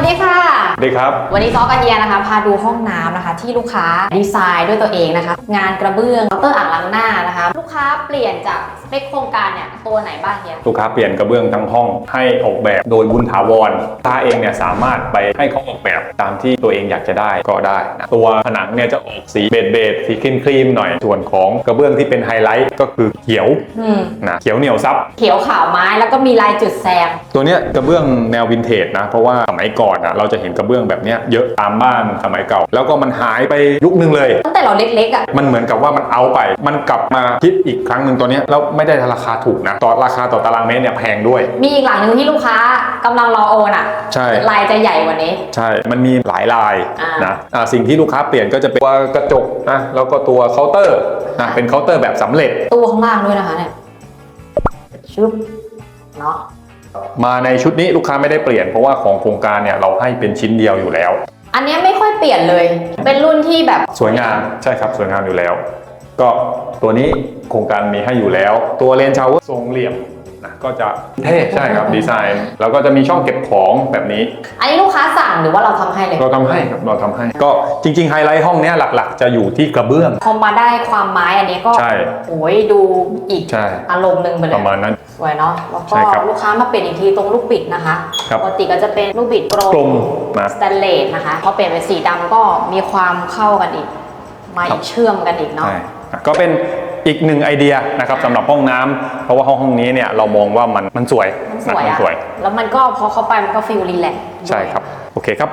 วัสดีค่ะสวัสดีครับ วันนี้ซอกับเฮียนะคะ พาดูห้องน้ำนะคะ ที่ลูกค้าดีไซน์ด้วยตัวเองนะคะ งานกระเบื้องเคาเตอร์อ่างล้างหน้านะคะ ค้าเปลี่ยนจากสเปคโครงการเนี่ยตัวไหนบ้างเฮียลูกค้าเปลี่ยนกระเบื้องทั้งห้องให้ออกแบบโดยบุญถาวรลูกค้าเองเนี่ยสามารถไปให้เขาออกแบบตามที่ตัวเองอยากจะได้ก็ได้นะตัวผนังเนี่ยจะออกสีเบจเบจสีครีมครีมๆหน่อยส่วนของกระเบื้องที่เป็นไฮไลท์ก็คือเขียวอืมนะเขียวเหนียวซับ เขียวขาวไม้แล้วก็มีลายจุดแซม ตัวเนี้ยกระเบื้องแนววินเทจนะ เพราะว่าสมัยก่อนอะเราจะเห็นกระเบื้องแบบเนี้ยเยอะตามบ้านสมัยเก่า แล้วก็มันหายไปยุคนึงเลย ตั้งแต่เราเล็กๆอะ มันเหมือนกับว่ามันเอาไป มันกลับมาคิดอีกครั้งหนึ่งตัวเนี้ยแล้วไม่ได้ราคาถูกนะต่อราคาต่อตารางเมตรเนี่ยแพงด้วย มีอีกหลังหนึ่งที่ลูกค้ากำลังรอโอนอะใช่ ลายจะใหญ่กว่านี้ ใช่ มันมีหลายลายอ่านนะอ่าสิ่งที่ลูกค้าเปลี่ยนก็จะเป็นตัวกระจกนะแล้วก็ตัวเคาน์เตอร์นะเป็นเคาน์เตอร์แบบสำเร็จ ตู้ข้างล่างด้วยนะคะเนี่ยชุบเนาะมาในชุดนี้ลูกค้าไม่ได้เปลี่ยนเพราะว่าของโครงการเนี่ยเราให้เป็นชิ้นเดียวอยู่แล้ว อันเนี้ยไม่ค่อยเปลี่ยนเลย เป็นรุ่นที่แบบ สวยงามใช่ครับสวยงามอยู่แล้ว ก็ตัวนี้โครงการมีให้อยู่แล้ว ตัวเลนชาวเวอร์ทรงเหลี่ยมนะก็จะเท่ใช่ครับดีไซน์ แล้วก็จะมีช่องเก็บของแบบนี้ อันนี้ลูกค้าสั่งหรือว่าเราทำให้เลย เราทำให้ครับเราทำให้ ก็จริงๆไฮไลท์ห้องเนี้ยหลักๆ จะอยู่ที่กระเบื้อง พอมาได้ความไม้อันนี้ก็ใช่ โอ้ยดูอีกใช่อารมณ์หนึ่งไปเลปย ระมาณนั้น สวยเนาะ แล้วก็ใช่ครับลูกค้ามาเปลี่ยนอีกทีตรงลูกบิดนะคะครับ ปกติก็จะเป็นลูกบิดกลกลมนะ สแตนเลสนะคะพอเปลี่ยนเป็นสีดำก็มีความเข้ากันอีก มาครัอีบกเชื่อมกันอีกเนาะ ใช่ ก็เป็นอีกหนึ่งไอเดียนะครับสำหรับห้องน้ำเพราะว่าห้องห้องนี้เนี่ยเรามองว่ามันมันสวยมันสวยนะมันอะสวยแล้วมันก็พอเข้าไปมันก็ฟิลรีแลกซ์ใช่ครับ โอเคครับ